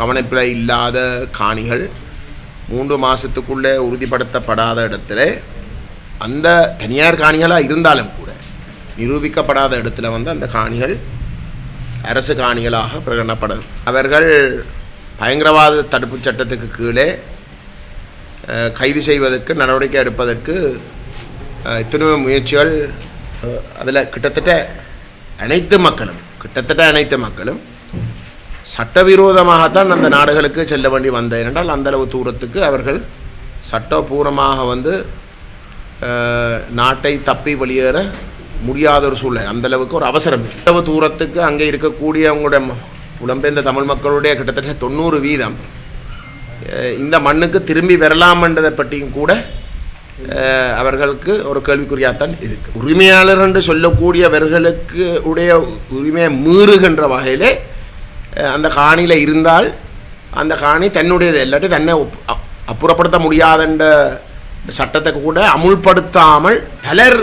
கவனிப்பில் இல்லாத காணிகள் மூன்று மாதத்துக்குள்ளே உறுதிப்படுத்தப்படாத இடத்துல அந்த தனியார் காணிகளாக இருந்தாலும் கூட நிரூபிக்கப்படாத இடத்துல வந்து அந்த காணிகள் அரசு காணிகளாக பிரகடனப்படும். அவர்கள் பயங்கரவாத தடுப்புச் சட்டத்துக்கு கீழே கைது செய்வதற்கு நடவடிக்கை எடுப்பதற்கு அஹ், எத்தனையோ முயற்சிகள் அதில் கிட்டத்தட்ட அனைத்து மக்களும் கிட்டத்தட்ட அனைத்து மக்களும் சட்டவிரோதமாகத்தான் அந்த நாடுகளுக்கு செல்ல வேண்டி வந்த என்றால் அந்தளவு தூரத்துக்கு அவர்கள் சட்டபூர்வமாக வந்து நாட்டை தப்பி வெளியேற முடியாத ஒரு சூழ்நிலை. அந்தளவுக்கு ஒரு அவசரம். இவ்வளவு தூரத்துக்கு அங்கே இருக்கக்கூடிய அவங்களுடைய புலம்பெயர்ந்த தமிழ் மக்களுடைய கிட்டத்தட்ட தொண்ணூறு வீதம் இந்த மண்ணுக்கு திரும்பி வரலாம்ன்றதை பற்றியும் கூட அவர்களுக்கு ஒரு கேள்விக்குறியாகத்தான் இருக்குது உரிமையாளர் என்று சொல்லக்கூடியவர்களுக்கு உடைய உரிமையை மீறுகின்ற வகையிலே அந்த காணியில் இருந்தால் அந்த காணி தன்னுடையது இல்லாட்டி தன்னை அப்புறப்படுத்த முடியாதன்ற சட்டத்தை கூட அமுல்படுத்தாமல் பலர்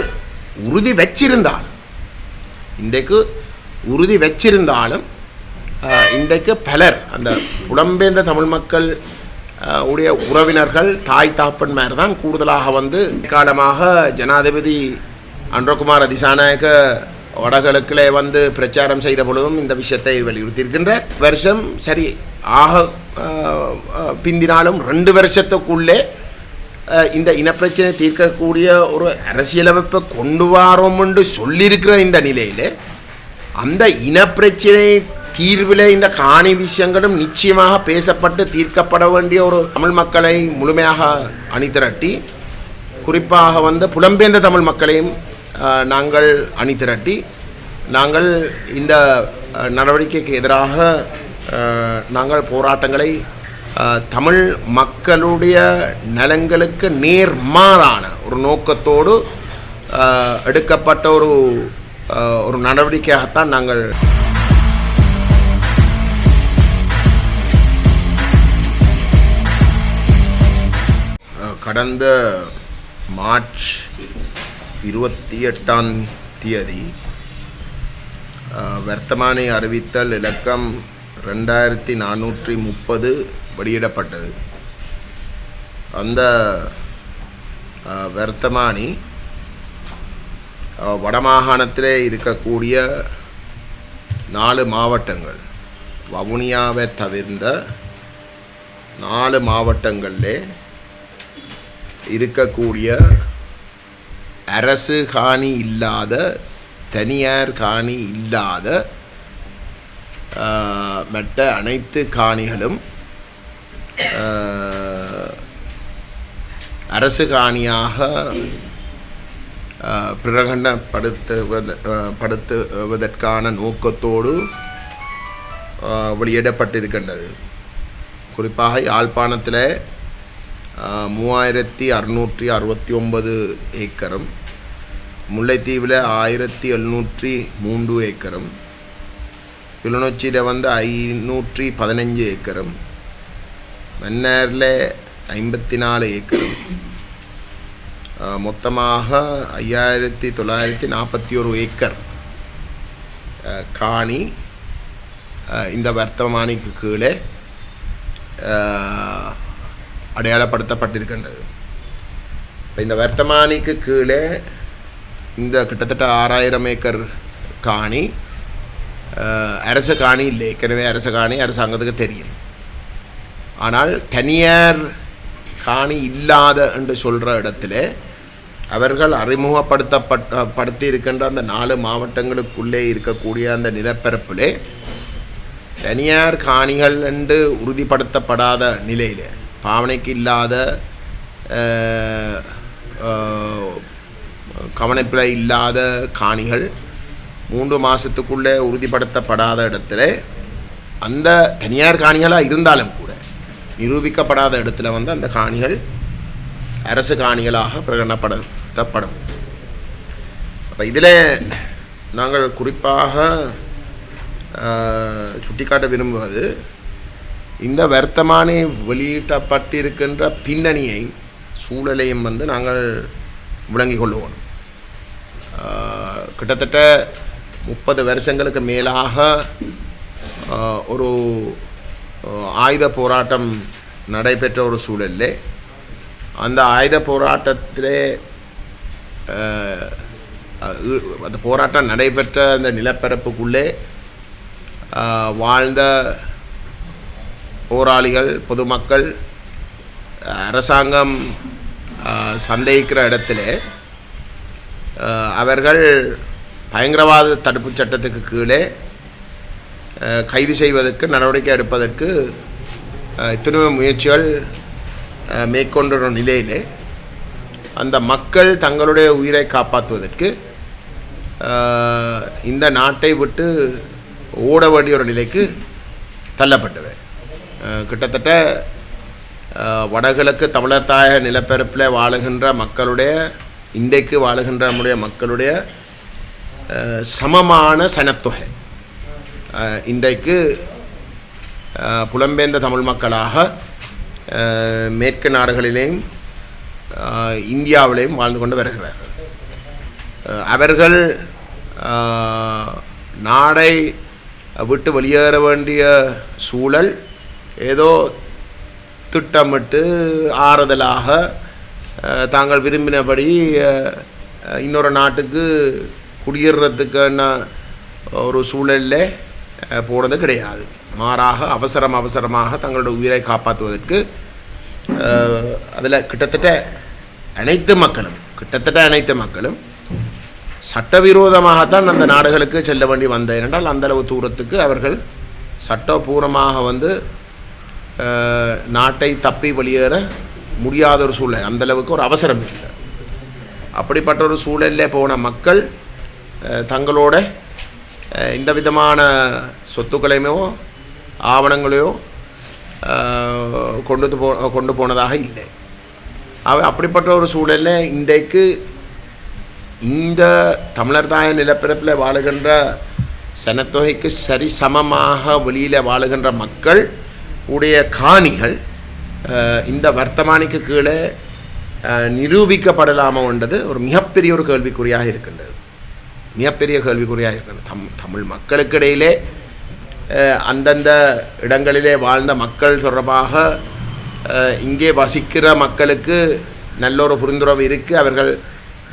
உறுதி வச்சிருந்தாலும் இன்றைக்கு உறுதி வச்சிருந்தாலும் இன்றைக்கு பலர் அந்த புலம்பெயர்ந்த தமிழ் மக்கள் உடைய உறவினர்கள் தாய் தாப்பன்மார் தான் கூடுதலாக வந்து காலமாக ஜனாதிபதி அன்றகுமார் அதிசாநாயக வடகிழக்கிலே வந்து பிரச்சாரம் செய்த பொழுதும் இந்த விஷயத்தை வலியுறுத்தியிருக்கின்றார். வருஷம் சரி ஆக பிந்தினாலும் ரெண்டு வருஷத்துக்குள்ளே இந்த இனப்பிரச்சனை தீர்க்கக்கூடிய ஒரு அரசியலமைப்பை கொண்டு வாரோம் என்று சொல்லியிருக்கிற இந்த நிலையில் அந்த இனப்பிரச்சனை தீர்வில் இந்த காணி விஷயங்களும் நிச்சயமாக பேசப்பட்டு தீர்க்கப்பட வேண்டிய ஒரு தமிழ் மக்களை முழுமையாக அணிதிரட்டி குறிப்பாக வந்து புலம்பெயர்ந்த தமிழ் மக்களையும் நாங்கள் நாங்கள் அணிதிரட்டி நாங்கள் இந்த நடவடிக்கைக்கு எதிராக நாங்கள் போராட்டங்களை தமிழ் மக்களுடைய நலங்களுக்கு நேர்மாறான ஒரு நோக்கத்தோடு எடுக்கப்பட்ட ஒரு ஒரு நடவடிக்கையாகத்தான் நாங்கள் கடந்த மார்ச் இருபத்தி எட்டாம் தேதி வர்த்தமானி அறிவித்தல் இலக்கம் ரெண்டாயிரத்தி நானூற்றி முப்பது வெளியிடப்பட்டது. அந்த வர்த்தமானி வடமாகாணத்திலே இருக்கக்கூடிய நாலு மாவட்டங்கள் வவுனியாவை தவிர்ந்த நாலு மாவட்டங்களில் இருக்கக்கூடிய அரசு காணி இல்லாத தனியார் காணி இல்லாத மற்ற அனைத்து காணிகளும் அரசு காணியாக ஆஹ், பிரகடனப்படுத்துவத படுத்துவதற்கான நோக்கத்தோடு வெளியிடப்பட்டிருக்கின்றது. குறிப்பாக யாழ்ப்பாணத்தில் மூவாயிரத்தி அறுநூற்றி அறுபத்தி ஒன்பது ஏக்கரும். முல்லைத்தீவில் ஆயிரத்தி எழுநூற்றி மூன்று ஏக்கரும். கிளிநொச்சியில் வந்து ஐநூற்றி பதினஞ்சு ஏக்கரும். மன்னாரில் ஐம்பத்தி நாலு ஏக்கரும். மொத்தமாக ஐயாயிரத்தி தொள்ளாயிரத்தி நாற்பத்தி ஒரு ஏக்கர். காணி இந்த வர்த்தமானிக்கு கீழே அடையாளப்படுத்தப்பட்டிருக்கின்றது. இப்போ இந்த வர்த்தமானிக்கு கீழே இந்த கிட்டத்தட்ட ஆறாயிரம் ஏக்கர் காணி அரசு காணி இல்லை. ஏற்கனவே அரசு காணி அரசாங்கத்துக்கு தெரியும். ஆனால் தனியார் காணி இல்லாத என்று சொல்கிற இடத்துல அவர்கள் அறிமுகப்படுத்தப்பட்ட படுத்தி இருக்கின்ற அந்த நாலு மாவட்டங்களுக்குள்ளே இருக்கக்கூடிய அந்த நிலப்பரப்பிலே தனியார் காணிகள் என்று உறுதிப்படுத்தப்படாத நிலையில் பாவனைக்கு இல்லாத கவனிப்பில் இல்லாத காணிகள் மூன்று மாதத்துக்குள்ளே உறுதிப்படுத்தப்படாத இடத்துல அந்த தனியார் காணிகளாக இருந்தாலும் கூட நிரூபிக்கப்படாத இடத்துல வந்து அந்த காணிகள் அரசு காணிகளாக பிரகடனப்படுத்தப்படும். அப்போ இதில் நாங்கள் குறிப்பாக சுட்டிக்காட்ட விரும்புவது இந்த வர்த்தமானி வெளியிட்டப்பட்டிருக்கின்ற பின்னணியை சூழலையும் வந்து நாங்கள் விளங்கிக் கொள்ளுவோம் கிட்டத்தட்ட முப்பது வருஷங்களுக்கு மேலாக ஒரு ஆயுத போராட்டம் நடைபெற்ற ஒரு சூழலில் அந்த ஆயுத போராட்டத்திலே அந்த போராட்டம் நடைபெற்ற அந்த நிலப்பரப்புக்குள்ளே வாழ்ந்த போராளிகள் பொதுமக்கள் அரசாங்கம் சந்தேகிக்கிற இடத்துல அவர்கள் பயங்கரவாத தடுப்புச் சட்டத்துக்கு கீழே கைது செய்வதற்கு நடவடிக்கை எடுப்பதற்கு அஹ், எத்தனையோ முயற்சிகள் அஹ், மேற்கொண்ட நிலையிலே அந்த மக்கள் தங்களுடைய உயிரை காப்பாற்றுவதற்கு இந்த நாட்டை விட்டு ஓட வேண்டிய ஒரு நிலைக்கு தள்ளப்பட்டவை. கிட்டத்தட்ட வடகிழக்கு தமிழர் தாயக நிலப்பரப்பில் வாழுகின்ற மக்களுடைய இன்றைக்கு வாழுகின்ற நம்முடைய மக்களுடைய சமமான சனத்தொகை. இன்றைக்கு புலம்பெயர்ந்த தமிழ் மக்களாக மேற்கு நாடுகளிலேயும் இந்தியாவிலேயும் வாழ்ந்து கொண்டு வருகிறார்கள் அவர்கள் நாடை விட்டு வெளியேற வேண்டிய சூழல் ஏதோ திட்டமிட்டு ஆறுதலாக தாங்கள் விரும்பினபடி இன்னொரு நாட்டுக்கு குடியேறத்துக்கான ஒரு சூழலில் போனது கிடையாது. மாறாக அவசரம் அவசரமாக தங்களோட உயிரை காப்பாற்றுவதற்கு அதில் கிட்டத்தட்ட அனைத்து மக்களும் கிட்டத்தட்ட அனைத்து மக்களும் சட்டவிரோதமாகத்தான் அந்த நாடுகளுக்கு செல்ல வேண்டி வந்த என்றால் அந்தளவு தூரத்துக்கு அவர்கள் சட்டபூர்வமாக வந்து நாட்டை தப்பி வெளியேற முடியாத ஒரு சூழ்நிலை. அந்தளவுக்கு ஒரு அவசரம் இல்லை. அப்படிப்பட்ட ஒரு சூழலில் போன மக்கள் தங்களோட இந்த விதமான சொத்துக்களையுமோ ஆவணங்களையோ கொண்டு போ கொண்டு போனதாக இல்லை. அவ அப்படிப்பட்ட ஒரு சூழலில் இன்றைக்கு இந்த தமிழர்தாய நிலப்பரப்பில் வாழுகின்ற சனத்தொகைக்கு சரி சமமாக வெளியில் வாழுகின்ற மக்கள் உடைய காணிகள் இந்த வர்த்தமானிக்கு கீழே அஹ், நிரூபிக்கப்படலாமோன்றது ஒரு மிகப்பெரிய ஒரு கேள்விக்குறியாக இருக்கின்றது. மிகப்பெரிய கேள்விக்குறியாக இருக்கின்றது. தம் தமிழ் மக்களுக்கிடையிலே அந்தந்த இடங்களிலே வாழ்ந்த மக்கள் தொடர்பாக இங்கே வசிக்கிற மக்களுக்கு நல்ல ஒரு புரிந்துணர்வு இருக்குது அவர்கள்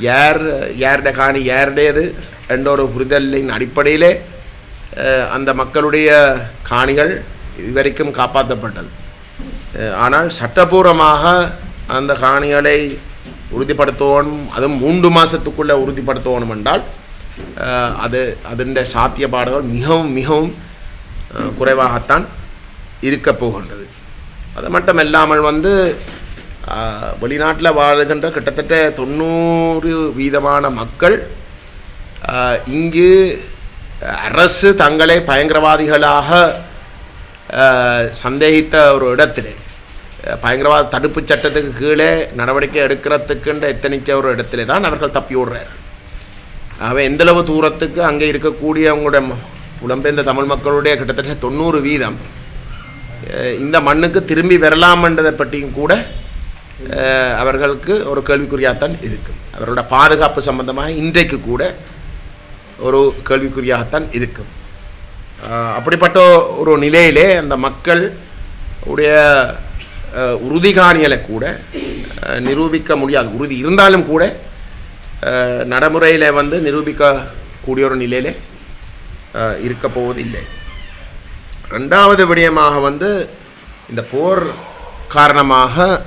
யார் யாருடைய காணி யாருடையது என்ற ஒரு புரிதலின் அடிப்படையிலே அந்த மக்களுடைய காணிகள் இதுவரைக்கும் காப்பாற்றப்பட்டது ஆனால் சட்டபூர்வமாக அந்த காணிகளை உறுதிப்படுத்தணும் அதுவும் மூன்று மாதத்துக்குள்ளே உறுதிப்படுத்தணும் என்றால் அது அதன் சாத்தியப்பாடுகள் மிகவும் மிகவும் குறைவாகத்தான் இருக்கப் போகின்றது. அது மட்டும் இல்லாமல் வந்து வெளிநாட்டில் வாழ்கின்ற கிட்டத்தட்ட தொண்ணூறு வீதமான மக்கள் இங்கு அரசு தங்களை பயங்கரவாதிகளாக சந்தேகித்த ஒரு இடத்துல. பயங்கரவாத தடுப்புச் சட்டத்துக்கு கீழே நடவடிக்கை எடுக்கிறதுக்குன்ற எத்தனைக்க ஒரு இடத்திலே தான் அவர்கள் தப்பி விடுறார் அவன் எந்தளவு தூரத்துக்கு அங்கே இருக்கக்கூடிய அவங்களுடைய புலம்பெயர்ந்த தமிழ் மக்களுடைய கிட்டத்தட்ட தொண்ணூறு வீதம் இந்த மண்ணுக்கு திரும்பி வரலாம்ன்றதை பற்றியும் கூட அவர்களுக்கு ஒரு கேள்விக்குறியாகத்தான் இருக்கும் அவர்களோட பாதுகாப்பு சம்பந்தமாக இன்றைக்கு கூட ஒரு கேள்விக்குறியாகத்தான் இருக்கும் அப்படிப்பட்ட ஒரு நிலையிலே அந்த மக்கள் உடைய உறுதிகாணிகளை கூட நிரூபிக்க முடியாது உறுதி இருந்தாலும் கூட நடைமுறையில் வந்து நிரூபிக்கக்கூடிய ஒரு நிலையில் இருக்க போவதில்லை. ரெண்டாவது விடயமாக வந்து இந்த போர் காரணமாக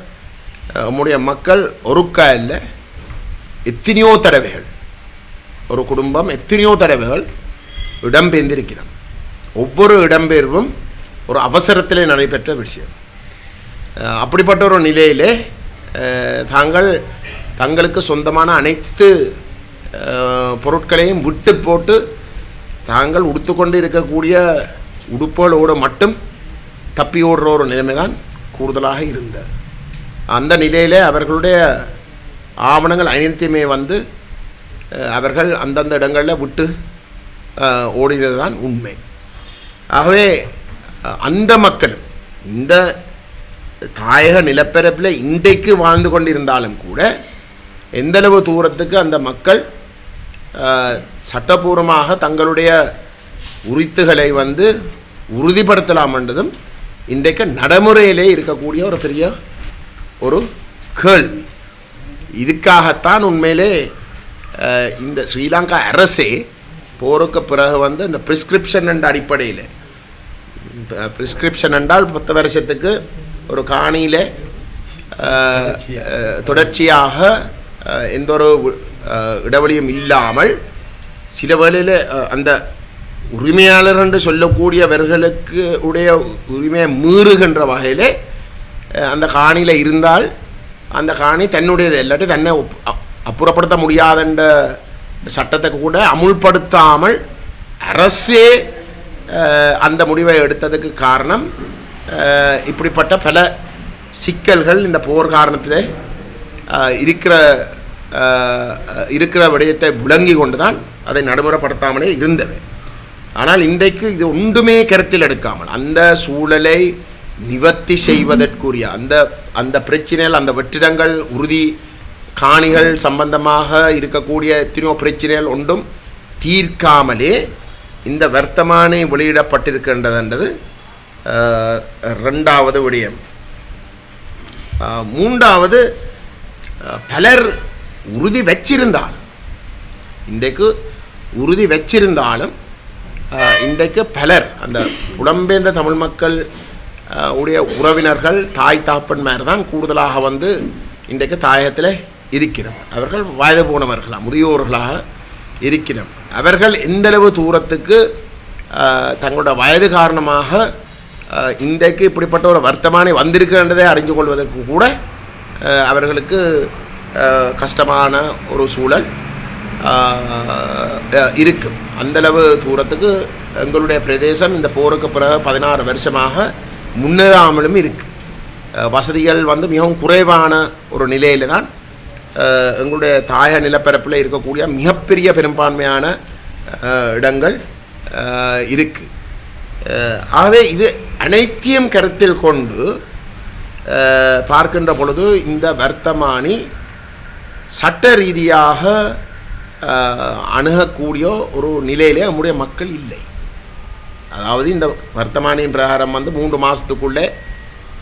நம்முடைய மக்கள் ஒருக்கா இல்லை எத்தனையோ தடவைகள் ஒரு குடும்பம் எத்தனையோ தடவைகள் இடம்பெயர்ந்திருக்கிறான் ஒவ்வொரு இடம்பெயர்வும் ஒரு அவசரத்திலே நடைபெற்ற விஷயம். அப்படிப்பட்ட ஒரு நிலையிலே தாங்கள் தங்களுக்கு சொந்தமான அனைத்து பொருட்களையும் விட்டு போட்டு தாங்கள் உடுத்துக்கொண்டு இருக்கக்கூடிய உடுப்புகளோடு மட்டும் தப்பி ஓடுற ஒரு நிலைமை தான் கூடுதலாக இருந்த அந்த நிலையிலே அவர்களுடைய ஆவணங்கள் அனைத்துமே வந்து அவர்கள் அந்தந்த இடங்களில் விட்டு ஓடினது தான் உண்மை. ஆகவே அந்த மக்களும் இந்த தாயக நிலப்பரப்பில் இன்றைக்கு வாழ்ந்து கொண்டிருந்தாலும் கூட எந்தளவு தூரத்துக்கு அந்த மக்கள் சட்டபூர்வமாக தங்களுடைய உரித்துகளை வந்து உறுதிப்படுத்தலாம் என்றதும் இன்றைக்கு நடைமுறையிலே இருக்கக்கூடிய ஒரு பெரிய ஒரு கேள்வி. இதுக்காகத்தான் உண்மையிலே இந்த ஸ்ரீலங்கா அரசே போருக்கு பிறகு வந்து இந்த ப்ரிஸ்கிரிப்ஷன் என்ற அடிப்படையில். ப்ரிஸ்கிரிப்ஷன் என்றால் பத்து வருஷத்துக்கு ஒரு காணியில் தொடர்ச்சியாக எந்த ஒரு இடைவெளியும் இல்லாமல் சில வேளையில் அந்த உரிமையாளர் என்று சொல்லக்கூடியவர்களுக்கு உடைய உரிமையை மீறுகின்ற வகையில் அந்த காணியில் இருந்தால் அந்த காணி தன்னுடையது இல்லாட்டி தன்னை அப்புறப்படுத்த முடியாதென்ற சட்டத்தை கூட அமுல்படுத்தாமல் அரசே அந்த முடிவை எடுத்ததுக்கு காரணம் இப்படிப்பட்ட பல சிக்கல்கள் இந்த போர் காரணத்தில் இருக்கிற இருக்கிற விடயத்தை விளங்கி கொண்டு தான் அதை நடைமுறைப்படுத்தாமலே இருந்தவை ஆனால் இன்றைக்கு இது ஒன்றுமே கருத்தில் எடுக்காமல் அந்த சூழலை நிவர்த்தி செய்வதற்குரிய அந்த அந்த பிரச்சனையில் அந்த வெற்றிடங்கள் உறுதி காணிகள் சம்பந்தமாக இருக்கக்கூடிய எத்தனையோ பிரச்சனைகள் ஒன்றும் தீர்க்காமலே இந்த வர்த்தமானி வெளியிடப்பட்டிருக்கின்றதுன்றது ரெண்டாவது விடயம். மூன்றாவது பலர் உறுதி வச்சிருந்தாலும் இன்றைக்கு உறுதி வச்சிருந்தாலும் இன்றைக்கு பலர் அந்த புலம்பெயர்ந்த தமிழ் மக்கள் உடைய உறவினர்கள் தாய் தாப்பன்மார் தான் கூடுதலாக வந்து இன்றைக்கு தாயகத்தில் இருக்கிறோம் அவர்கள் வயது போனவர்களாக முதியோர்களாக இருக்கிறோம் அவர்கள் எந்தளவு தூரத்துக்கு தங்களுடைய தங்களோட வயது காரணமாக இன்றைக்கு இப்படிப்பட்ட ஒரு வர்த்தமானி வந்திருக்கின்றதை அறிந்து கொள்வதற்கு கூட அவர்களுக்கு கஷ்டமான ஒரு சூழல் இருக்கும் அந்தளவு தூரத்துக்கு எங்களுடைய பிரதேசம் இந்த போருக்கு பிறகு பதினாறு வருஷமாக முன்னேறாமலும் இருக்குது வசதிகள் வந்து மிகவும் குறைவான ஒரு நிலையில் தான் எங்களுடைய தாய நிலப்பரப்பில் இருக்கக்கூடிய மிகப்பெரிய பெரும்பான்மையான இடங்கள் இருக்குது ஆகவே இது அனைத்தையும் கருத்தில் கொண்டு பார்க்கின்ற பொழுது இந்த வர்த்தமானி சட்ட ரீதியாக அணுகக்கூடிய ஒரு நிலையிலே நம்முடைய மக்கள் இல்லை. அதாவது இந்த வர்த்தமானியின் பிரகாரம் வந்து மூன்று மாதத்துக்குள்ளே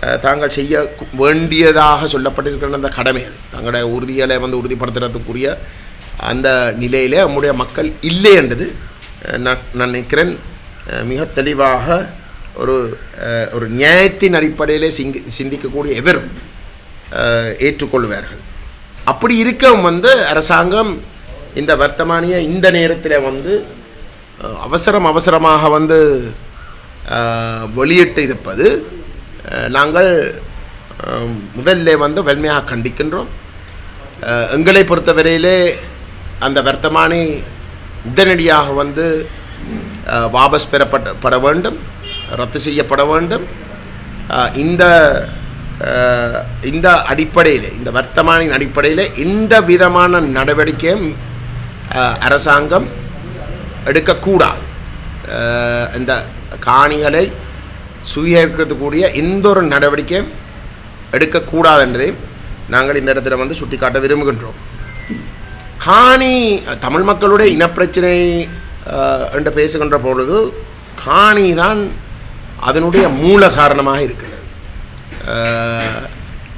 தாங்கள் செய்ய வேண்டியதாக சொல்லப்பட்டிருக்கிற அந்த கடமைகள் தங்களுடைய உறுதிகளை வந்து உறுதிப்படுத்துறதுக்குரிய அந்த நிலையிலே நம்முடைய மக்கள் இல்லை என்றது நான் நான் நினைக்கிறேன் மிக தெளிவாக ஒரு ஒரு நியாயத்தின் அடிப்படையிலே சிங்கி சிந்திக்கக்கூடிய எவரும் ஏற்றுக்கொள்வார்கள். அப்படி இருக்கவும் வந்து அரசாங்கம் இந்த வர்த்தமானிய இந்த நேரத்தில் வந்து அவசரம் அவசரமாக வந்து வெளியிட்டு இருப்பது நாங்கள் முதல்ல வந்து வன்மையாக கண்டிக்கின்றோம். எங்களை பொறுத்தவரையிலே அந்த வர்த்தமானி உடனடியாக வந்து வாபஸ் பெறப்பட வேண்டும் ரத்து செய்யப்பட வேண்டும். இந்த இந்த அடிப்படையில் இந்த வர்த்தமானின் அடிப்படையில் எந்த விதமான நடவடிக்கையும் அரசாங்கம் எடுக்கக்கூடாது. இந்த காணிகளை சுவீகரிக்கிறதுக்கூடிய எந்த ஒரு நடவடிக்கையும் எடுக்கக்கூடாது என்பதையும் நாங்கள் இந்த இடத்துல வந்து சுட்டிக்காட்ட விரும்புகின்றோம். காணி தமிழ் மக்களுடைய இனப்பிரச்சனை என்று பேசுகின்ற பொழுது காணி தான் அதனுடைய மூல காரணமாக இருக்கிறது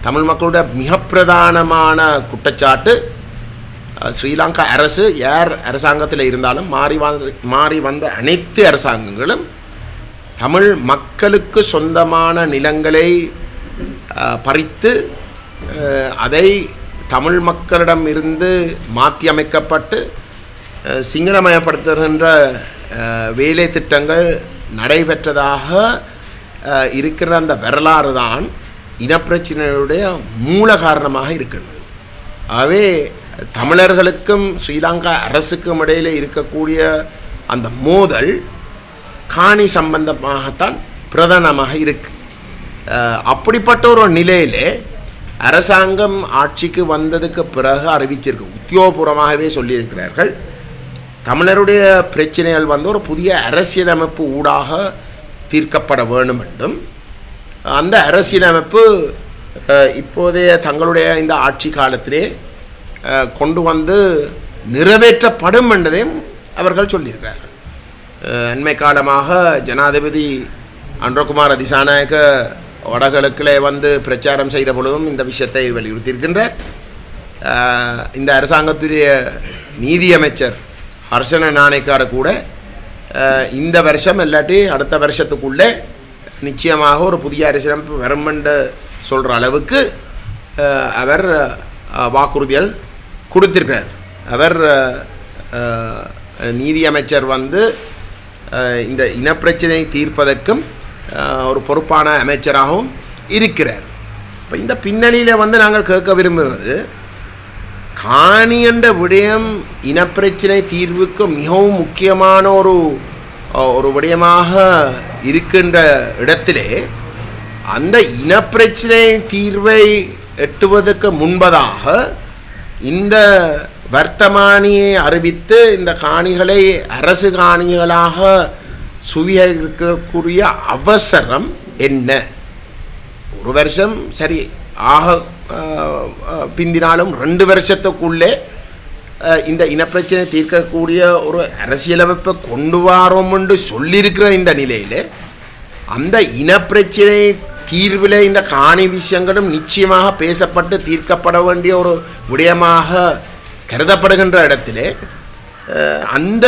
தமிழ் மக்களுடைய மிக பிரதானமான குற்றச்சாட்டு ஸ்ரீலங்கா அரசு யார் அரசாங்கத்தில் இருந்தாலும் மாறி வந்த மாறி வந்த அனைத்து அரசாங்கங்களும் தமிழ் மக்களுக்கு சொந்தமான நிலங்களை பறித்து அதை தமிழ் மக்களிடம் இருந்து மாற்றி அமைக்கப்பட்டு சிங்களமயப்படுத்துகின்ற வேலை திட்டங்கள் நடைபெற்றதாக இருக்கிற அந்த வரலாறு தான் இனப்பிரச்சினையுடைய மூல காரணமாக இருக்கின்றது. ஆகவே தமிழர்களுக்கும் ஸ்ரீலங்கா அரசுக்கும் இடையில் இருக்கக்கூடிய அந்த மோதல் காணி சம்பந்தமாகத்தான் பிரதானமாக இருக்கு. அப்படிப்பட்ட ஒரு நிலையிலே அரசாங்கம் ஆட்சிக்கு வந்ததுக்கு பிறகு அறிவிச்சிருக்கு. உத்தியோகபூர்வமாகவே சொல்லியிருக்கிறார்கள். தமிழருடைய பிரச்சனைகள் வந்து ஒரு புதிய அரசியலமைப்பு ஊடாக தீர்க்கப்பட வேண்டும் என்றும் அந்த அரசியலமைப்பு இப்போதைய தங்களுடைய இந்த ஆட்சி காலத்திலே கொண்டு வந்து நிறைவேற்றப்படும் என்றதையும் அவர்கள் சொல்லியிருக்கிறார்கள். அண்மை காலமாக ஜனாதிபதி அன்றகுமார் திசாநாயக்க வடகிழக்கிலே வந்து பிரச்சாரம் செய்த பொழுதும் இந்த விஷயத்தை வலியுறுத்தியிருக்கின்றார். இந்த அரசாங்கத்துடைய நீதியமைச்சர் ஹர்ஷன நாணயக்கார கூட இந்த வருஷம் இல்லாட்டி அடுத்த வருஷத்துக்குள்ளே நிச்சயமாக ஒரு புதிய அரசியலமைப்பு வருமென்று சொல்கிற அளவுக்கு அவர் வாக்குறுதிகள் கொடுத்திருக்கிறார். அவர் நீதியமைச்சர் வந்து இந்த இனப்பிரச்சனையை தீர்ப்பதற்கும் ஒரு பொறுப்பான அமைச்சராகவும் இருக்கிறார். இப்போ இந்த பின்னணியில் வந்து நாங்கள் கேட்க விரும்புவது காணி என்ற விடயம் இனப்பிரச்சனை தீர்வுக்கு மிகவும் முக்கியமான ஒரு ஒரு விடயமாக இருக்கின்ற இடத்திலே அந்த இனப்பிரச்சனை தீர்வை எட்டுவதற்கு முன்பதாக இந்த வர்த்தமானியை அறிவித்து இந்த காணிகளை அரசு காணிகளாக சுவீகரிக்கக்கூடிய அவசரம் என்ன? ஒரு வருஷம் சரி ஆக பிந்தினாலும் ரெண்டு வருஷத்துக்குள்ளே இந்த இனப்பிரச்சனை தீர்க்கக்கூடிய ஒரு அரசியலமைப்பை கொண்டு வரோம் என்று சொல்லியிருக்கிற இந்த நிலையில் அந்த இனப்பிரச்சனை தீர்வில் இந்த காணி விஷயங்களும் நிச்சயமாக பேசப்பட்டு தீர்க்கப்பட வேண்டிய ஒரு விடயமாக கருதப்படுகின்ற இடத்திலே அந்த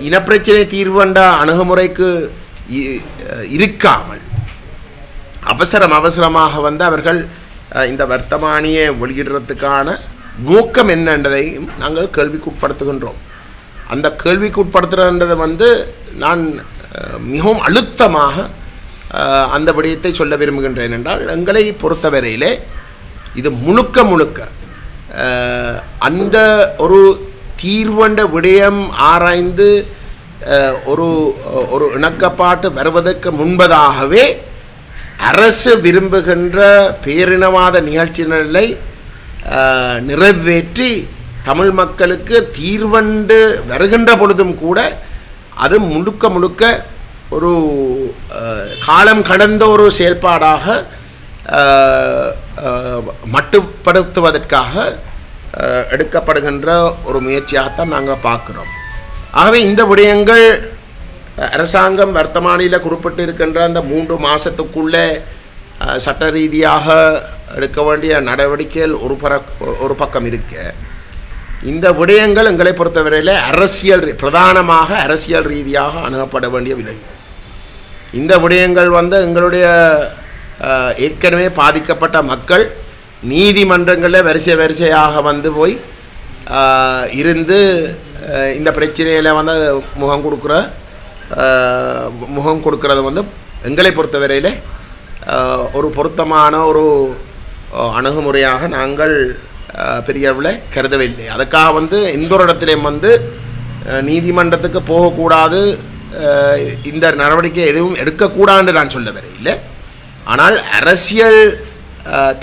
இனப்பிரச்சனை தீர்வண்டா அணுகுமுறைக்கு இ- இருக்காமல் அவசரம் அவசரமாக வந்து அவர்கள் இந்த வர்த்தமானியை வெளியிடுறதுக்கான நோக்கம் என்னன்றதையும் நாங்கள் கேள்விக்குட்படுத்துகின்றோம். அந்த கேள்விக்குட்படுத்துகிறதை வந்து நான் மிகவும் அழுத்தமாக அந்த விடயத்தை சொல்ல விரும்புகின்றேன் என்றால் எங்களை பொறுத்தவரையிலே இது முழுக்க முழுக்க அந்த ஒரு தீர்வண்ட விடயம் ஆராய்ந்து ஒரு ஒரு இணக்கப்பாட்டு வருவதற்கு முன்பதாகவே அரசு விரும்புகின்ற பேரினவாத நிகழ்ச்சிகளை நிறைவேற்றி தமிழ் மக்களுக்கு தீர்வண்டு வருகின்ற பொழுதும் கூட அது முழுக்க முழுக்க ஒரு காலம் கடந்த ஒரு செயல்பாடாக மட்டுப்படுத்துவதற்காக எடுக்கப்படுகின்ற ஒரு முயற்சியாகத்தான் நாங்கள் பார்க்குறோம். ஆகவே இந்த விடயங்கள் அரசாங்கம் வர்த்தமானியில் குறிப்பிட்டு இருக்கின்ற அந்த மூன்று மாதத்துக்குள்ளே சட்ட ரீதியாக எடுக்க வேண்டிய நடவடிக்கைகள் ஒரு பர ஒரு பக்கம் இருக்க. இந்த விடயங்கள் எங்களை பொறுத்தவரையில் அரசியல் ரீ- பிரதானமாக அரசியல் ரீதியாக அணுகப்பட வேண்டிய விடயங்கள். இந்த விடயங்கள் வந்து எங்களுடைய ஏற்கனவே பாதிக்கப்பட்ட மக்கள் நீதிமன்றங்களில் வரிசை வரிசையாக வந்து போய் இருந்து இந்த பிரச்சனையில் வந்து முகம் கொடுக்குற முகம் கொடுக்கறது வந்து எங்களை பொறுத்தவரையில் ஒரு பொருத்தமான ஒரு அணுகுமுறையாக நாங்கள் பெரியவில் பெரிய அளவில் கருதவில்லை. அதுக்காக வந்து எந்த ஒரு இடத்துலையும் வந்து நீதிமன்றத்துக்கு போகக்கூடாது இந்த நடவடிக்கை எதுவும் எடுக்கக்கூடாதுன்னு நான் சொல்ல வரையில்லை ஆனால் அரசியல்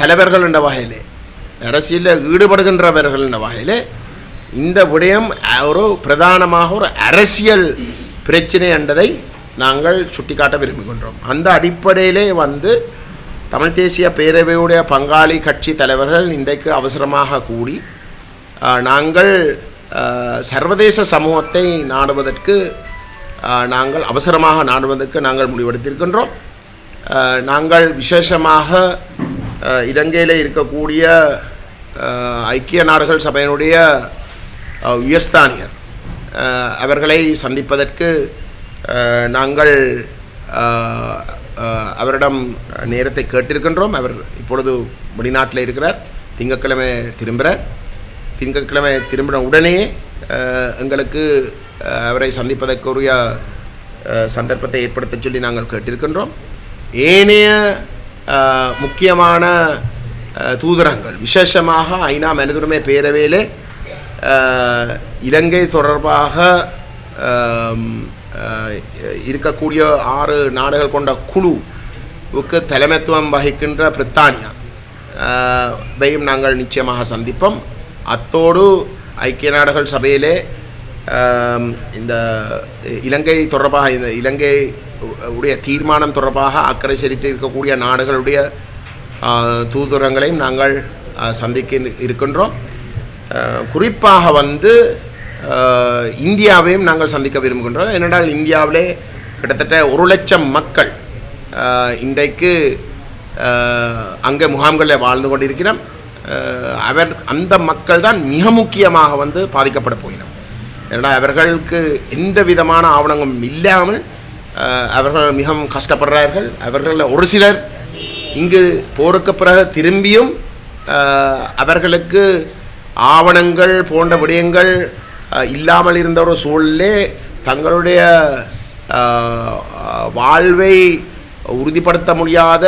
தலைவர்கள் என்ற வகையிலே அரசியலில் ஈடுபடுகின்றவர்கள் என்ற வகையிலே இந்த விடயம் ஒரு பிரதானமாக ஒரு அரசியல் பிரச்சனை என்றதை நாங்கள் சுட்டிக்காட்ட விரும்புகின்றோம். அந்த அடிப்படையிலே வந்து தமிழ் தேசிய பேரவையுடைய பங்காளி கட்சி தலைவர்கள் இன்றைக்கு அவசரமாக கூடி நாங்கள் சர்வதேச சமூகத்தை நாடுவதற்கு நாங்கள் அவசரமாக நாடுவதற்கு நாங்கள் முடிவெடுத்திருக்கின்றோம். நாங்கள் விசேஷமாக இலங்கையில் இருக்கக்கூடிய ஐக்கிய நாடுகள் சபையினுடைய உயர்ஸ்தானியர் அவர்களை சந்திப்பதற்கு நாங்கள் அவரிடம் நேரத்தை கேட்டிருக்கின்றோம். அவர் இப்பொழுது வெளிநாட்டில் இருக்கிறார். திங்கட்கிழமை திரும்புகிறார். திங்கட்கிழமை திரும்பின உடனே எங்களுக்கு அவரை சந்திப்பதற்குரிய சந்தர்ப்பத்தை ஏற்படுத்த சொல்லி நாங்கள் கேட்டிருக்கின்றோம். ஏனைய முக்கியமான தூதரங்கள் விசேஷமாக ஐநா மனிதருமே பேரவையிலே இலங்கை தொடர்பாக இருக்கக்கூடிய ஆறு நாடுகள் கொண்ட குழுவுக்கு தலைமைத்துவம் வகிக்கின்ற பிரித்தானியா. அஹ், வையும் நாங்கள் நிச்சயமாக சந்திப்போம். அத்தோடு ஐக்கிய நாடுகள் சபையிலே இந்த இலங்கை தொடர்பாக இந்த இலங்கை உடைய தீர்மானம் தொடர்பாக அக்கறை செலுத்தி இருக்கக்கூடிய நாடுகளுடைய தூதுரங்களையும் நாங்கள் சந்திக்க இருக்கின்றோம். குறிப்பாக வந்து இந்தியாவையும் நாங்கள் சந்திக்க விரும்புகின்றோம். ஏனென்றால் இந்தியாவிலே கிட்டத்தட்ட ஒரு லட்சம் மக்கள் இன்றைக்கு அங்கே முகாம்களில் வாழ்ந்து கொண்டிருக்கிறோம். அவர் அந்த மக்கள் தான் மிக முக்கியமாக வந்து பாதிக்கப்பட போகிறோம். ஏன்னா அவர்களுக்கு எந்த விதமான ஆவணங்களும் இல்லாமல் அவர்கள் மிகவும் கஷ்டப்படுறார்கள் அவர்களில் ஒரு சிலர் இங்கு போருக்கு பிறகு திரும்பியும் அவர்களுக்கு ஆவணங்கள் போன்ற விடயங்கள் இல்லாமல் இருந்த ஒரு சூழலே தங்களுடைய வாழ்வை உறுதிப்படுத்த முடியாத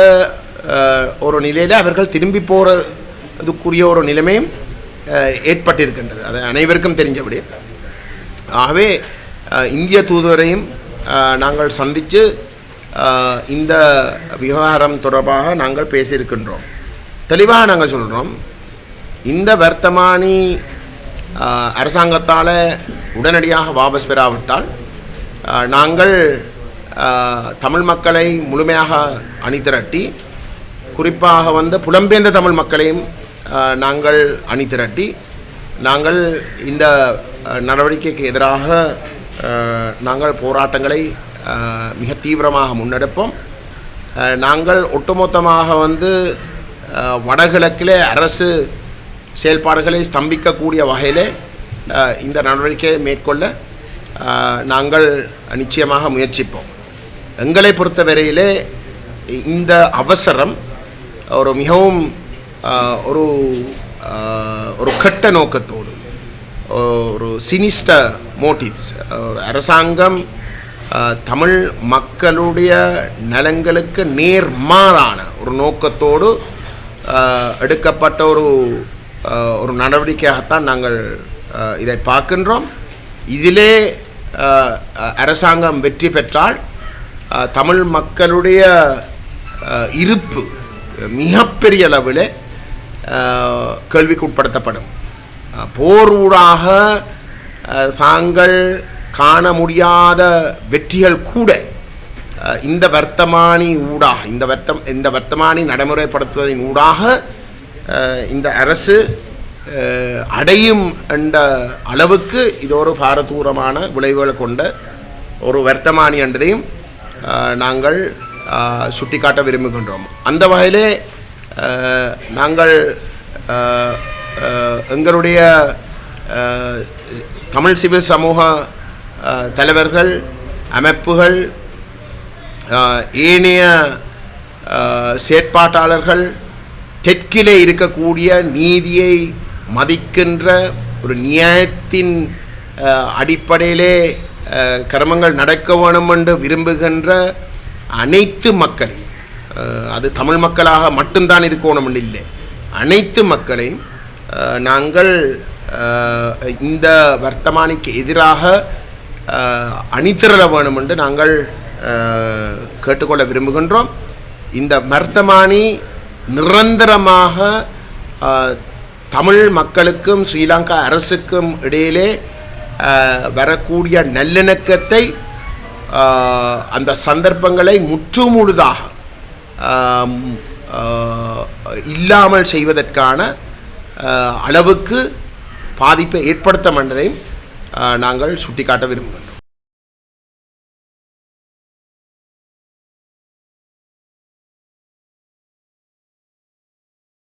ஒரு நிலையில் அவர்கள் திரும்பி போகிறதுக்குரிய ஒரு நிலைமையும் ஏற்பட்டிருக்கின்றது. அது அனைவருக்கும் தெரிஞ்சபடி ஆகவே இந்திய தூதுவரையும் நாங்கள் சந்தித்து இந்த விவகாரம் தொடர்பாக நாங்கள் பேசியிருக்கின்றோம். தெளிவாக நாங்கள் சொல்கிறோம் இந்த வர்த்தமானி அரசாங்கத்தால் உடனடியாக வாபஸ் பெறாவிட்டால் நாங்கள் தமிழ் மக்களை முழுமையாக அணிதிரட்டி குறிப்பாக வந்து புலம்பெயர்ந்த தமிழ் மக்களையும் நாங்கள் அணிதிரட்டி நாங்கள் இந்த நடவடிக்கைக்கு எதிராக நாங்கள் போராட்டங்களை மிக தீவிரமாக முன்னெடுப்போம். நாங்கள் ஒட்டுமொத்தமாக வந்து வடகிழக்கிலே அரசு செயல்பாடுகளை ஸ்தம்பிக்கக்கூடிய வகையிலே இந்த நடவடிக்கையை மேற்கொள்ள நாங்கள் நிச்சயமாக முயற்சிப்போம். எங்களை பொறுத்தவரையிலே இந்த அவசரம் ஒரு மிகவும் ஒரு ஒரு கெட்ட நோக்கத்தோடு ஒரு சினிஸ்ட மோட்டிவ்ஸ் ஒரு அரசாங்கம் தமிழ் மக்களுடைய நலங்களுக்கு நேர்மாறான ஒரு நோக்கத்தோடு எடுக்கப்பட்ட ஒரு ஒரு நடவடிக்கையாகத்தான் நாங்கள் இதை பார்க்கின்றோம். இதிலே அரசாங்கம் வெற்றி பெற்றால் தமிழ் மக்களுடைய இருப்பு மிகப்பெரிய அளவில் கேள்விக்குட்படுத்தப்படும். போர் ஊடாக தாங்கள் காண முடியாத வெற்றிகள் கூட இந்த வர்த்தமானி ஊடாக இந்த வர்த்தம் இந்த வர்த்தமானி நடைமுறைப்படுத்துவதன் ஊடாக இந்த அரசு அடையும் என்ற அளவுக்கு இது ஒரு பாரதூரமான விளைவுகளை கொண்ட ஒரு வர்த்தமானி என்றதையும் நாங்கள் சுட்டிக்காட்ட விரும்புகின்றோம். அந்த வகையிலே நாங்கள் எங்களுடைய தமிழ் சிவில் சமூக தலைவர்கள் அமைப்புகள் ஏனைய செயற்பாட்டாளர்கள் தெற்கிலே இருக்கக்கூடிய நீதியை மதிக்கின்ற ஒரு நியாயத்தின் அடிப்படையிலே கிரமங்கள் நடக்க வேணும் என்று விரும்புகின்ற அனைத்து மக்களையும் அது தமிழ் மக்களாக மட்டும்தான் இருக்கணும் இல்லை அனைத்து மக்களையும் நாங்கள் இந்த வர்த்தமானிக்கு எதிராக அணிதிரள வேணும் என்று நாங்கள் கேட்டுக்கொள்ள விரும்புகின்றோம். இந்த வர்த்தமானி நிரந்தரமாக தமிழ் மக்களுக்கும் ஸ்ரீலங்கா அரசுக்கும் இடையிலே வரக்கூடிய நல்லிணக்கத்தை அந்த சந்தர்ப்பங்களை முற்றுமுழுதாக இல்லாமல் செய்வதற்கான அளவுக்கு பாதிப்பை ஏற்படுத்த மாட்டதை நாங்கள் சுட்டிக்காட்ட விரும்புகிறோம்